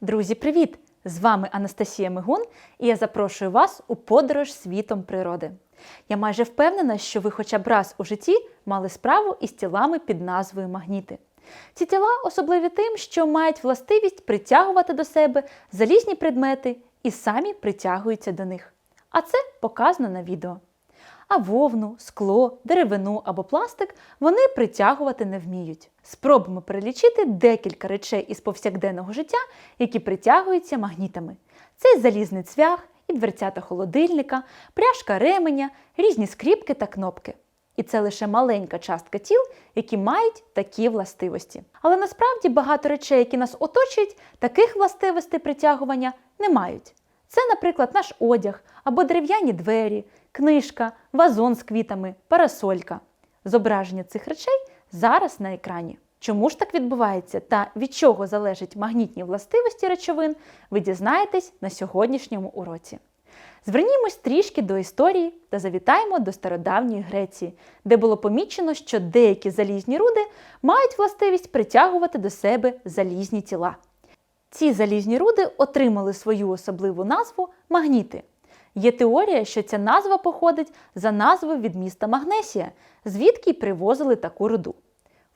Друзі, привіт! З вами Анастасія Мигун, і я запрошую вас у подорож світом природи. Я майже впевнена, що ви хоча б раз у житті мали справу із тілами під назвою магніти. Ці тіла особливі тим, що мають властивість притягувати до себе залізні предмети і самі притягуються до них. А це показано на відео. А вовну, скло, деревину або пластик вони притягувати не вміють. Спробуємо перелічити декілька речей із повсякденного життя, які притягуються магнітами. Це залізний цвях, і дверцята холодильника, пряжка ременя, різні скріпки та кнопки. І це лише маленька частка тіл, які мають такі властивості. Але насправді багато речей, які нас оточують, таких властивостей притягування не мають. Це, наприклад, наш одяг або дерев'яні двері, книжка, вазон з квітами, парасолька. Зображення цих речей зараз на екрані. Чому ж так відбувається та від чого залежать магнітні властивості речовин, ви дізнаєтесь на сьогоднішньому уроці. Звернімось трішки до історії та завітаємо до стародавньої Греції, де було помічено, що деякі залізні руди мають властивість притягувати до себе залізні тіла. Ці залізні руди отримали свою особливу назву магніти. Є теорія, що ця назва походить за назвою від міста Магнесія, звідки й привозили таку руду.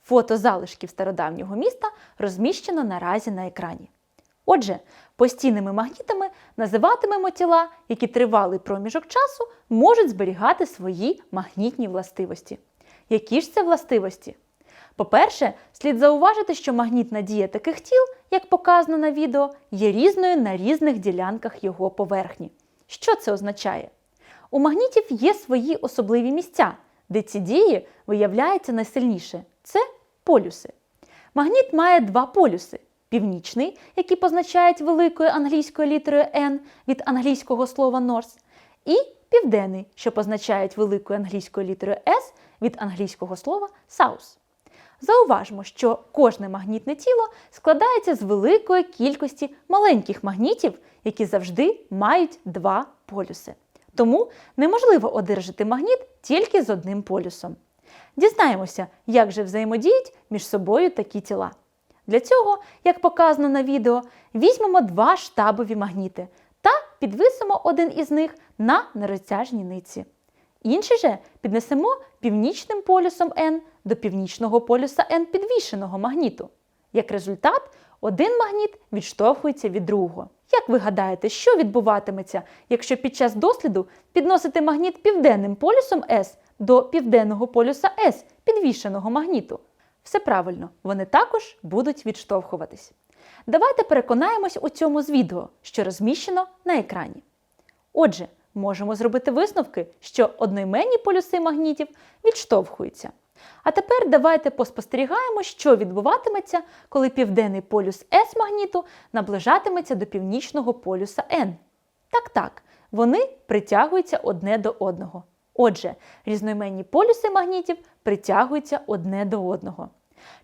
Фото залишків стародавнього міста розміщено наразі на екрані. Отже, постійними магнітами називатимемо тіла, які тривалий проміжок часу можуть зберігати свої магнітні властивості. Які ж це властивості? По-перше, слід зауважити, що магнітна дія таких тіл, як показано на відео, є різною на різних ділянках його поверхні. Що це означає? У магнітів є свої особливі місця, де ці дії виявляються найсильніше це полюси. Магніт має два полюси: північний, який позначають великою англійською літерою N від англійського слова North, і південний, що позначають великою англійською літерою S від англійського слова South. Зауважмо, що кожне магнітне тіло складається з великої кількості маленьких магнітів, які завжди мають два полюси. Тому неможливо одержати магніт тільки з одним полюсом. Дізнаємося, як же взаємодіють між собою такі тіла. Для цього, як показано на відео, візьмемо два штабові магніти та підвисимо один із них на нерозтяжній ниці. Інший же піднесемо північним полюсом N до північного полюса N підвішеного магніту. Як результат, один магніт відштовхується від другого. Як ви гадаєте, що відбуватиметься, якщо під час досліду підносити магніт південним полюсом S до південного полюса S підвішеного магніту? Все правильно, вони також будуть відштовхуватись. Давайте переконаємось у цьому з відео, що розміщено на екрані. Отже, можемо зробити висновки, що одноіменні полюси магнітів відштовхуються. А тепер давайте поспостерігаємо, що відбуватиметься, коли південний полюс S магніту наближатиметься до північного полюса N. Так, так, вони притягуються одне до одного. Отже, різноіменні полюси магнітів притягуються одне до одного.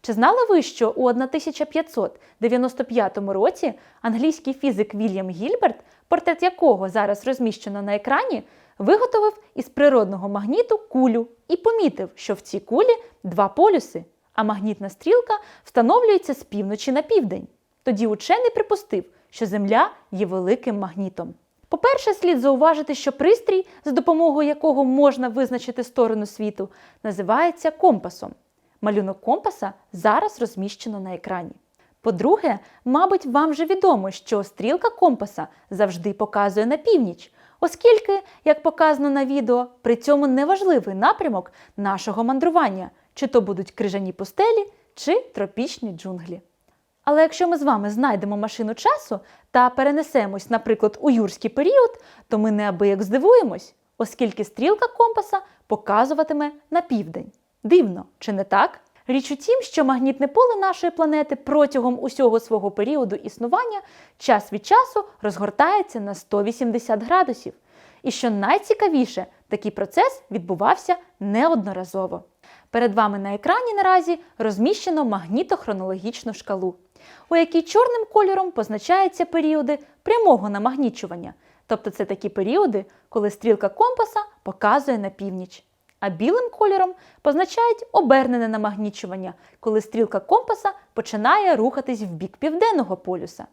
Чи знали ви, що у 1595 році англійський фізик Вільям Гільберт, портрет якого зараз розміщено на екрані, виготовив із природного магніту кулю і помітив, що в цій кулі два полюси, а магнітна стрілка встановлюється з півночі на південь. Тоді учений припустив, що Земля є великим магнітом. По-перше, слід зауважити, що пристрій, за допомогою якого можна визначити сторону світу, називається компасом. Малюнок компаса зараз розміщено на екрані. По-друге, мабуть, вам вже відомо, що стрілка компаса завжди показує на північ, оскільки, як показано на відео, при цьому неважливий напрямок нашого мандрування, чи то будуть крижані пустелі, чи тропічні джунглі. Але якщо ми з вами знайдемо машину часу та перенесемось, наприклад, у юрський період, то ми неабияк здивуємось, оскільки стрілка компаса показуватиме на південь. Дивно, чи не так? Річ у тім, що магнітне поле нашої планети протягом усього свого періоду існування час від часу розгортається на 180 градусів. І що найцікавіше, такий процес відбувався неодноразово. Перед вами на екрані наразі розміщено магнітохронологічну шкалу, у якій чорним кольором позначаються періоди прямого намагнічування, тобто це такі періоди, коли стрілка компаса показує на північ. А білим кольором позначають обернене намагнічування, коли стрілка компаса починає рухатись в бік південного полюса.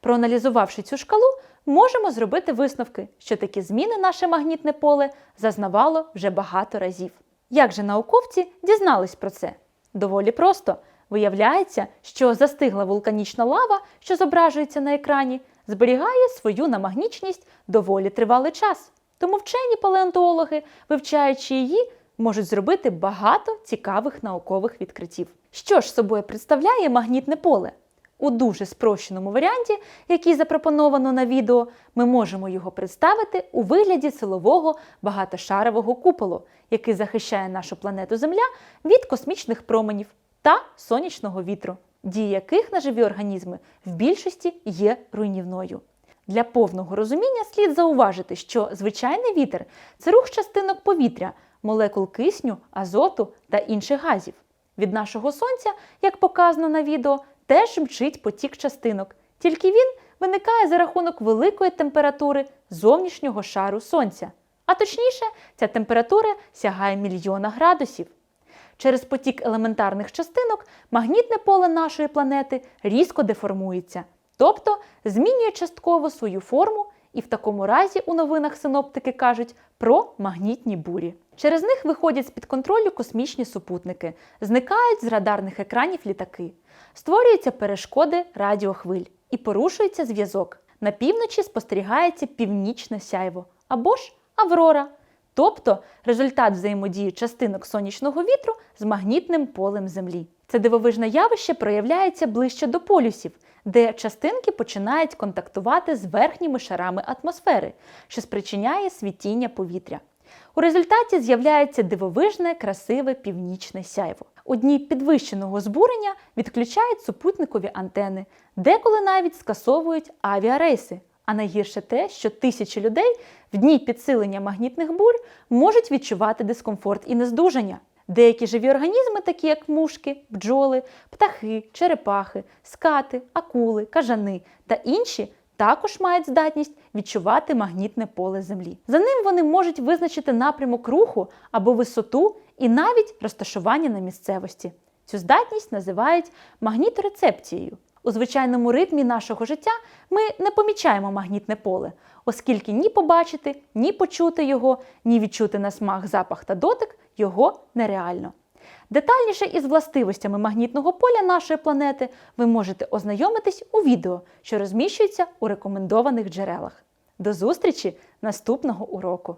Проаналізувавши цю шкалу, можемо зробити висновки, що такі зміни наше магнітне поле зазнавало вже багато разів. Як же науковці дізнались про це? Доволі просто. Виявляється, що застигла вулканічна лава, що зображується на екрані, зберігає свою намагнічність доволі тривалий час. Тому вчені палеонтологи, вивчаючи її, можуть зробити багато цікавих наукових відкриттів. Що ж собою представляє магнітне поле? У дуже спрощеному варіанті, який запропоновано на відео, ми можемо його представити у вигляді силового багатошарового куполу, який захищає нашу планету Земля від космічних променів та сонячного вітру, дії яких на живі організми в більшості є руйнівною. Для повного розуміння слід зауважити, що звичайний вітер це рух частинок повітря, молекул кисню, азоту та інших газів. Від нашого сонця, як показано на відео, теж мчить потік частинок, тільки він виникає за рахунок великої температури зовнішнього шару сонця. А точніше, ця температура сягає мільйона градусів. Через потік елементарних частинок магнітне поле нашої планети різко деформується, тобто змінює частково свою форму, і в такому разі у новинах синоптики кажуть про магнітні бурі. Через них виходять з-під контролю космічні супутники, зникають з радарних екранів літаки, створюються перешкоди радіохвиль і порушується зв'язок. На півночі спостерігається північне сяйво або ж аврора, тобто результат взаємодії частинок сонячного вітру з магнітним полем Землі. Це дивовижне явище проявляється ближче до полюсів, де частинки починають контактувати з верхніми шарами атмосфери, що спричиняє світіння повітря. У результаті з'являється дивовижне, красиве північне сяйво. У дні підвищеного збурення відключають супутникові антени, деколи навіть скасовують авіарейси. А найгірше те, що тисячі людей в дні підсилення магнітних бурь можуть відчувати дискомфорт і нездужання. Деякі живі організми, такі як мушки, бджоли, птахи, черепахи, скати, акули, кажани та інші, також мають здатність відчувати магнітне поле Землі. За ним вони можуть визначити напрямок руху або висоту і навіть розташування на місцевості. Цю здатність називають магніторецепцією. У звичайному ритмі нашого життя ми не помічаємо магнітне поле, оскільки ні побачити, ні почути його, ні відчути на смак, запах та дотик його нереально. Детальніше із властивостями магнітного поля нашої планети ви можете ознайомитись у відео, що розміщується у рекомендованих джерелах. До зустрічі наступного уроку!